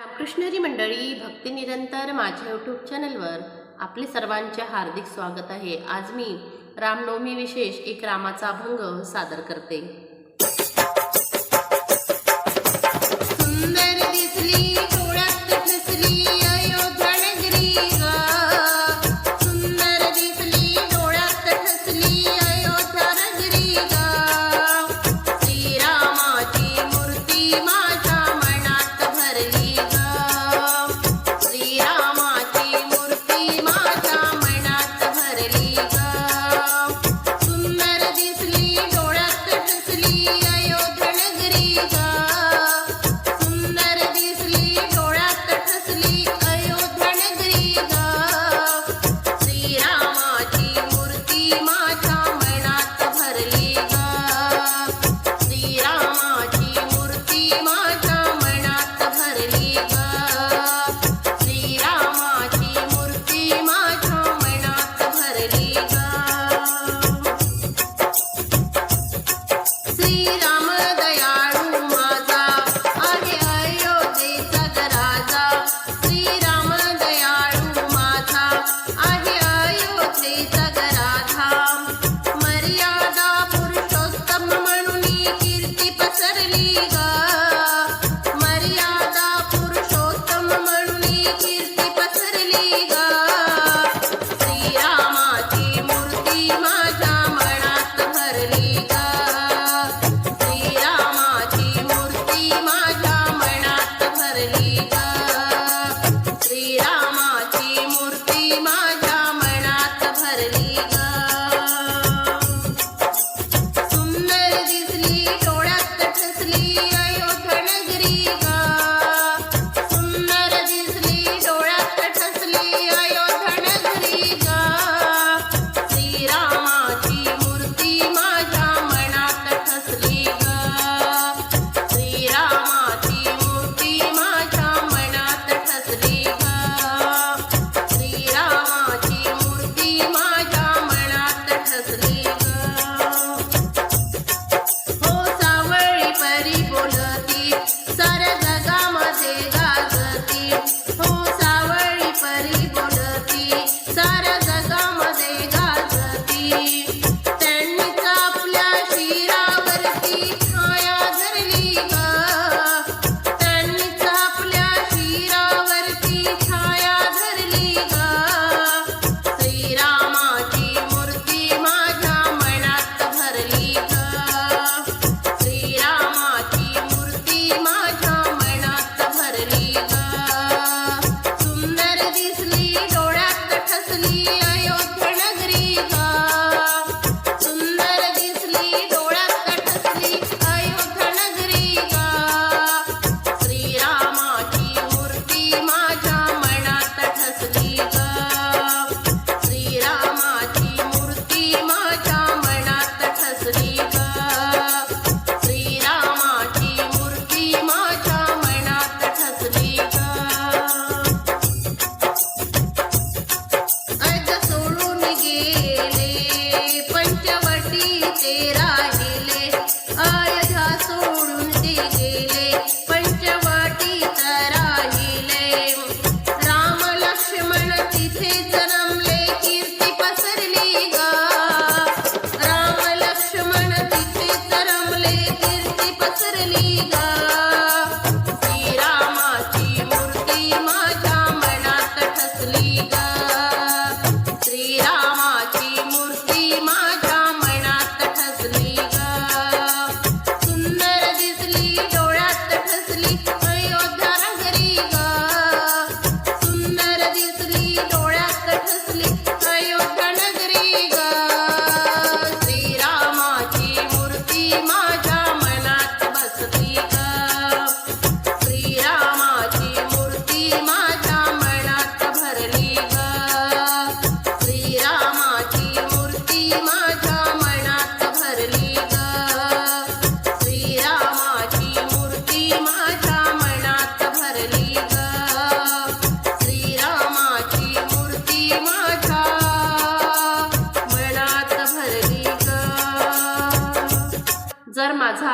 रामकृष्णरी मंडळी भक्ती निरंतर माझ्या यूट्यूब चॅनलवर आपले सर्वांचे हार्दिक स्वागत आहे. आज मी रामनवमी विशेष एक रामाचा अभंग सादर करते. सुंदर दिसली ಗಾಯ